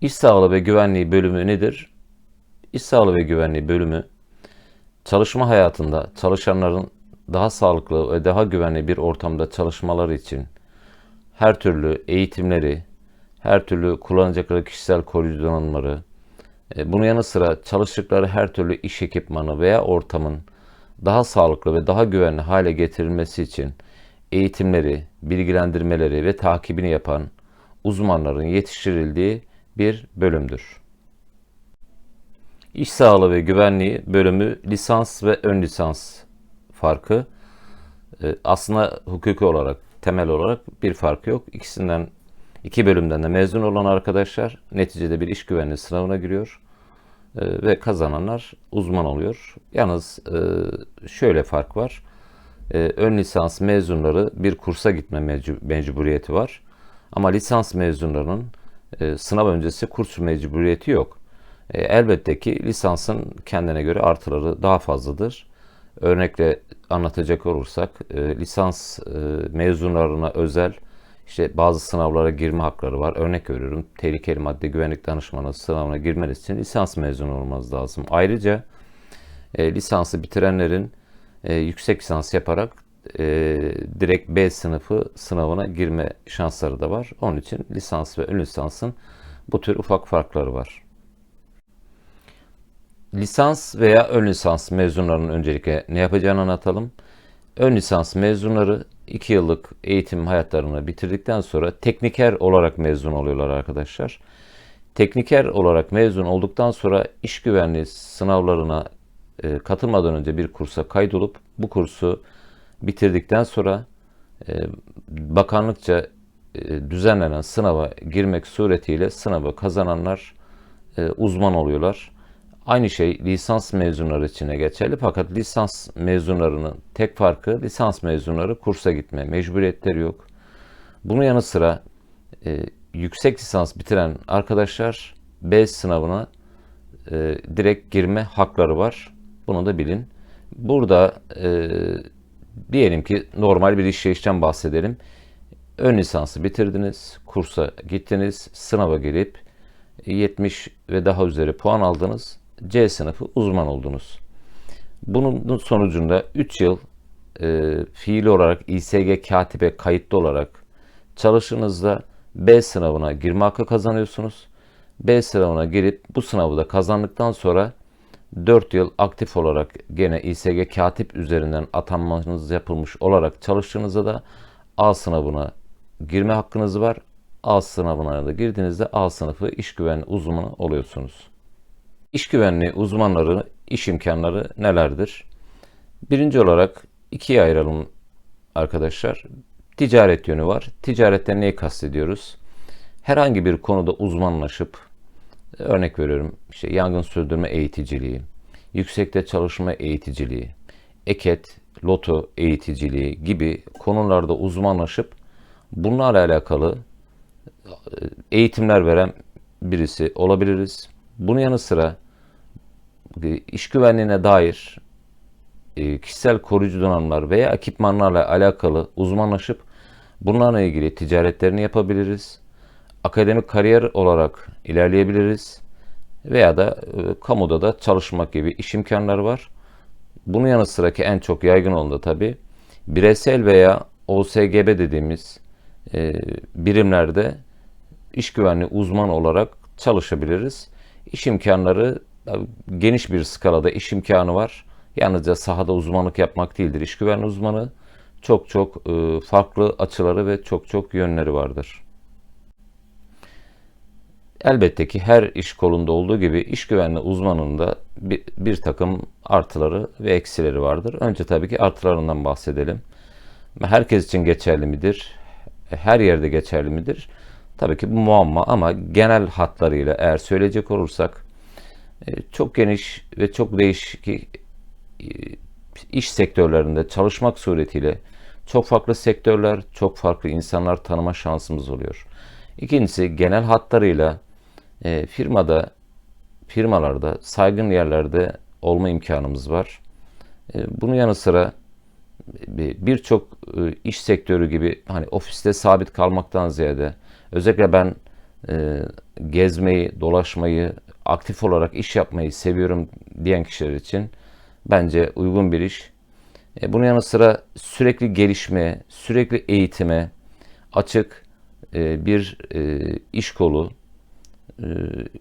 İş sağlığı ve güvenliği bölümü nedir? İş sağlığı ve güvenliği bölümü çalışma hayatında çalışanların daha sağlıklı ve daha güvenli bir ortamda çalışmaları için her türlü eğitimleri, her türlü kullanacakları kişisel koruyucu donanımları, e, bunun yanı sıra çalıştıkları her türlü iş ekipmanı veya ortamın daha sağlıklı ve daha güvenli hale getirilmesi için eğitimleri, bilgilendirmeleri ve takibini yapan uzmanların yetiştirildiği bir bölümdür. İş sağlığı ve güvenliği bölümü lisans ve ön lisans farkı. E, aslında hukuki olarak, temel olarak bir farkı yok. İkisinden, iki bölümden de mezun olan arkadaşlar neticede bir iş güvenliği sınavına giriyor e, ve kazananlar uzman oluyor. Yalnız e, şöyle fark var. Ön lisans mezunları bir kursa gitme mecburiyeti var. Ama lisans mezunlarının sınav öncesi kurs mecburiyeti yok. Elbette ki lisansın kendine göre artıları daha fazladır. Örnekle anlatacak olursak e, lisans e, mezunlarına özel işte bazı sınavlara girme hakları var. Örnek veriyorum tehlikeli madde güvenlik danışmanı sınavına girmeniz için lisans mezunu olmanız lazım. Ayrıca e, lisansı bitirenlerin e, yüksek lisans yaparak e, direkt B sınıfı sınavına girme şansları da var. Onun için lisans ve ön lisansın bu tür ufak farkları var lisans veya ön lisans mezunlarının öncelikle ne yapacağını anlatalım. Ön lisans mezunları 2 yıllık eğitim hayatlarını bitirdikten sonra tekniker olarak mezun oluyorlar arkadaşlar. Tekniker olarak mezun olduktan sonra iş güvenliği sınavlarına e, katılmadan önce bir kursa kaydolup bu kursu bitirdikten sonra e, bakanlıkça e, düzenlenen sınava girmek suretiyle sınavı kazananlar e, uzman oluyorlar. Aynı şey lisans mezunları için geçerli fakat lisans mezunlarının tek farkı lisans mezunları kursa gitme mecburiyetleri yok. Bunun yanı sıra e, yüksek lisans bitiren arkadaşlar B sınavına e, direkt girme hakları var. Bunu da bilin. Burada e, diyelim ki normal bir işleyişten bahsedelim. Ön lisansı bitirdiniz, kursa gittiniz, sınava gelip 70 ve daha üzeri puan aldınız C sınıfı uzman oldunuz. Bunun sonucunda 3 yıl e, fiili olarak İSG katibe kayıtlı olarak çalıştığınızda B sınavına girme hakkı kazanıyorsunuz. B sınavına girip bu sınavı da kazandıktan sonra 4 yıl aktif olarak gene İSG katip üzerinden atanmanız yapılmış olarak çalıştığınızda da A sınavına girme hakkınız var. A sınavına da girdiğinizde A sınıfı iş güvenliği uzmanı oluyorsunuz. İş güvenliği uzmanları iş imkanları nelerdir? Birinci olarak ikiye ayıralım arkadaşlar. Ticaret yönü var. Ticaretten neyi kastediyoruz? Herhangi bir konuda uzmanlaşıp örnek veriyorum işte yangın sürdürme eğiticiliği, yüksekte çalışma eğiticiliği, eket, loto eğiticiliği gibi konularda uzmanlaşıp bunlarla alakalı eğitimler veren birisi olabiliriz. Bunun yanı sıra e, iş güvenliğine dair e, kişisel koruyucu donanımlar veya ekipmanlarla alakalı uzmanlaşıp bunlarla ilgili ticaretlerini yapabiliriz. Akademik kariyer olarak ilerleyebiliriz. Veya da e, kamuda da çalışmak gibi iş imkanları var. Bunun yanı sıraki en çok yaygın olan da tabi bireysel veya OSGB dediğimiz e, birimlerde iş güvenliği uzman olarak çalışabiliriz. İş imkanları geniş bir skalada iş imkanı var. Yalnızca sahada uzmanlık yapmak değildir. İş güvenliği uzmanı çok çok e, farklı açıları ve çok çok yönleri vardır. Elbette ki her iş kolunda olduğu gibi iş güvenliği uzmanında bir, bir takım artıları ve eksileri vardır. Önce tabii ki artılarından bahsedelim. Herkes için geçerli midir? Her yerde geçerli midir? Tabii ki bu muamma ama genel hatlarıyla eğer söyleyecek olursak e, çok geniş ve çok değişik e, iş sektörlerinde çalışmak suretiyle çok farklı sektörler, çok farklı insanlar tanıma şansımız oluyor. İkincisi genel hatlarıyla e, firmada, firmalarda, saygın yerlerde olma imkanımız var. Bunun yanı sıra birçok iş sektörü gibi hani ofiste sabit kalmaktan ziyade özellikle ben e, gezmeyi, dolaşmayı, aktif olarak iş yapmayı seviyorum diyen kişiler için bence uygun bir iş. E, bunun yanı sıra sürekli gelişmeye, sürekli eğitime açık e, bir e, iş kolu.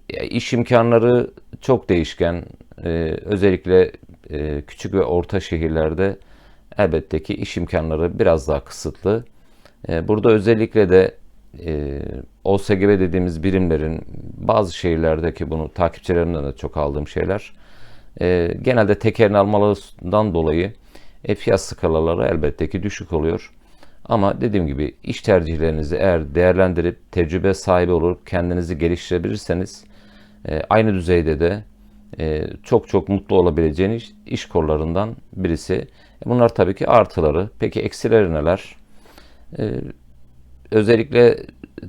E, iş imkanları çok değişken. E, özellikle e, küçük ve orta şehirlerde elbette ki iş imkanları biraz daha kısıtlı. E, burada özellikle de e, OSGB dediğimiz birimlerin bazı şehirlerdeki bunu takipçilerimden de çok aldığım şeyler. E, genelde tekerini almalarından dolayı e, fiyat skalaları elbette ki düşük oluyor. Ama dediğim gibi iş tercihlerinizi eğer değerlendirip tecrübe sahibi olup kendinizi geliştirebilirseniz e, aynı düzeyde de e, çok çok mutlu olabileceğiniz iş kollarından birisi. E, bunlar tabii ki artıları. Peki eksileri neler? Özellikle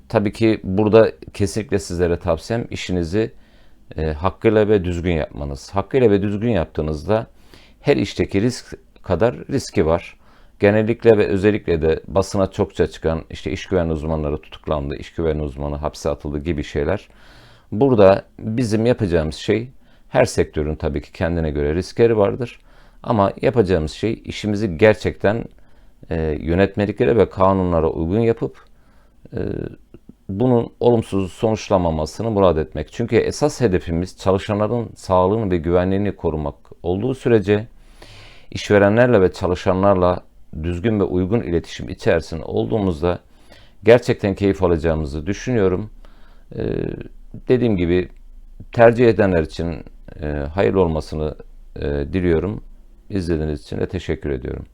tabii ki burada kesinlikle sizlere tavsiyem işinizi hakkıyla ve düzgün yapmanız. Hakkıyla ve düzgün yaptığınızda her işteki risk kadar riski var. Genellikle ve özellikle de basına çokça çıkan işte iş güvenliği uzmanları tutuklandı, iş güvenliği uzmanı hapse atıldı gibi şeyler. Burada bizim yapacağımız şey her sektörün tabii ki kendine göre riskleri vardır. Ama yapacağımız şey işimizi gerçekten e, yönetmeliklere ve kanunlara uygun yapıp e, bunun olumsuz sonuçlamamasını murad etmek. Çünkü esas hedefimiz çalışanların sağlığını ve güvenliğini korumak olduğu sürece işverenlerle ve çalışanlarla düzgün ve uygun iletişim içerisinde olduğumuzda gerçekten keyif alacağımızı düşünüyorum. Ee, dediğim gibi tercih edenler için e, hayırlı olmasını e, diliyorum. İzlediğiniz için de teşekkür ediyorum.